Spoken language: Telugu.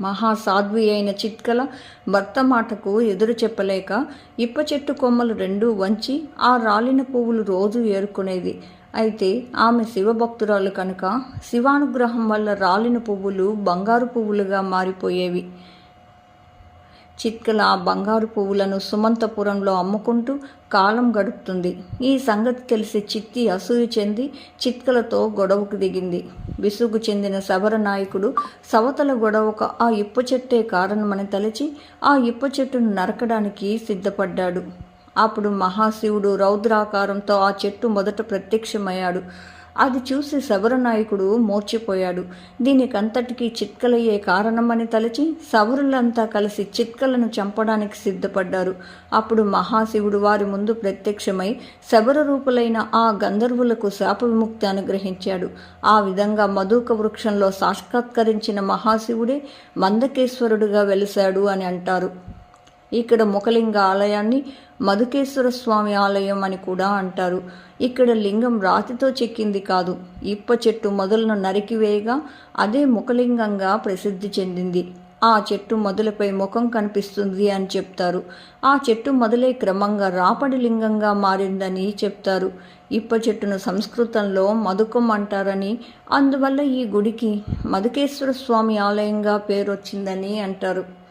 మహాసాధ్వి అయిన చిత్కల భర్త మాటకు ఎదురు చెప్పలేక ఇప్ప చెట్టు కొమ్మలు రెండూ వంచి ఆ రాలిన పువ్వులు రోజు ఏరుకునేది. అయితే ఆమె శివభక్తురాలు కనుక శివానుగ్రహం వల్ల రాలిన పువ్వులు బంగారు పువ్వులుగా మారిపోయేవి. చిత్కల ఆ బంగారు పువ్వులను సుమంతపురంలో అమ్ముకుంటూ కాలం గడుపుతుంది. ఈ సంగతి తెలిసి చిత్తి అసూయ చెంది చిత్కలతో గొడవకు దిగింది. విసుగు చెందిన శబర నాయకుడు సవతల గొడవకు ఆ ఇప్ప చెట్టే కారణమని తలచి ఆ ఇప్ప చెట్టును నరకడానికి సిద్ధపడ్డాడు. అప్పుడు మహాశివుడు రౌద్రాకారంతో ఆ చెట్టు మొదట ప్రత్యక్షమయ్యాడు. అది చూసి శబరనాయకుడు మూర్చిపోయాడు. దీనికంతటికీ చిట్కలయ్యే కారణమని తలచి సవరులంతా కలిసి చిట్కలను చంపడానికి సిద్ధపడ్డారు. అప్పుడు మహాశివుడు వారి ముందు ప్రత్యక్షమై శబర రూపులైన ఆ గంధర్వులకు శాప విముక్తి అనుగ్రహించాడు. ఆ విధంగా మధుక వృక్షంలో సాక్షాత్కరించిన మహాశివుడే మందకేశ్వరుడుగా వెలిశాడు అని అంటారు. ఇక్కడ ముఖలింగ ఆలయాన్ని మధుకేశ్వర స్వామి ఆలయం అని కూడా అంటారు. ఇక్కడ లింగం రాతితో చెక్కింది కాదు. ఇప్ప చెట్టు మొదలను నరికివేయగా అదే ముఖలింగంగా ప్రసిద్ధి చెందింది. ఆ చెట్టు మొదలపై ముఖం కనిపిస్తుంది అని చెప్తారు. ఆ చెట్టు మొదలే క్రమంగా రాపడి లింగంగా మారిందని చెప్తారు. ఇప్ప చెట్టును సంస్కృతంలో మధుకం అంటారని అందువల్ల ఈ గుడికి మధుకేశ్వర స్వామి ఆలయంగా పేరొచ్చిందని అంటారు.